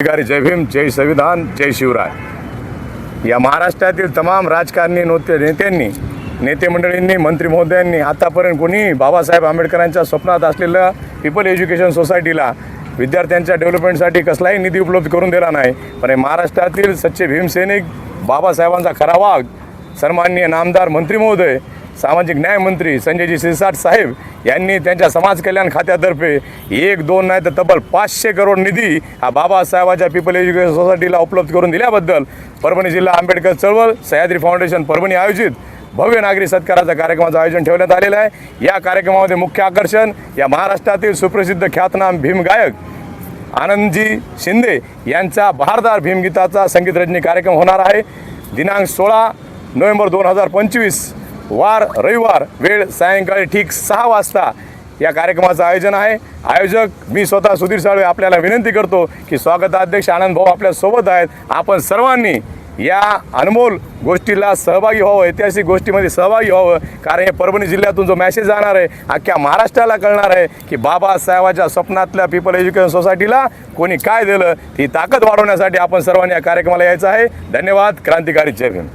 अधिकारी जय भीम जय संविधान जय शिवराय. या महाराष्ट्रातील तमाम राजकारणी नोते नेत्यांनी नेते मंडळींनी मंत्री महोदयांनी आतापर्यंत कोणी बाबासाहेब आंबेडकरांच्या स्वप्नात असलेल्या पीपल एज्युकेशन सोसायटीला विद्यार्थ्यांच्या डेव्हलपमेंटसाठी कसलाही निधी उपलब्ध करून दिला नाही पण हे महाराष्ट्रातील सच्चे भीमसैनिक बाबासाहेबांचा खरा वाघ सन्माननीय नामदार मंत्री महोदय सामाजिक न्याय मंत्री संजयजी शिरसाट साहेब यांनी त्यांच्या समाज कल्याण खात्यातर्फे एक दोन नाही तर तब्बल पाचशे करोड निधी हा बाबासाहेबाच्या पीपल एज्युकेशन सोसायटीला उपलब्ध करून दिल्याबद्दल परभणी जिल्हा आंबेडकर चळवळ सह्याद्री फाउंडेशन परभणी आयोजित भव्य नागरी सत्काराच्या कार्यक्रमाचं आयोजन ठेवण्यात आलेलं आहे. या कार्यक्रमामध्ये मुख्य आकर्षण या महाराष्ट्रातील सुप्रसिद्ध ख्यातनाम भीम गायक आनंदजी शिंदे यांचा बहारदार भीमगीताचा संगीतरजनी कार्यक्रम होणार आहे. दिनांक सोळा नोव्हेंबर दोन हजार पंचवीस वार रविवार वेळ सायंकाळी ठीक सहा वाजता या कार्यक्रमाचं आयोजन आहे. आयोजक मी स्वतः सुधीर साळवे आपल्याला विनंती करतो की स्वागताध्यक्ष आनंद भाऊ आपल्यासोबत आहेत. आपण सर्वांनी या अनमोल गोष्टीला सहभागी व्हावं ऐतिहासिक गोष्टीमध्ये सहभागी व्हावं कारण हे परभणी जिल्ह्यातून जो मॅसेज जाणार आहे अख्ख्या महाराष्ट्राला कळणार आहे की बाबासाहेबाच्या स्वप्नातल्या पीपल एज्युकेशन सोसायटीला कोणी काय दिलं ती ताकद वाढवण्यासाठी आपण सर्वांनी या कार्यक्रमाला यायचं आहे. धन्यवाद क्रांतिकारी चेअरमॅन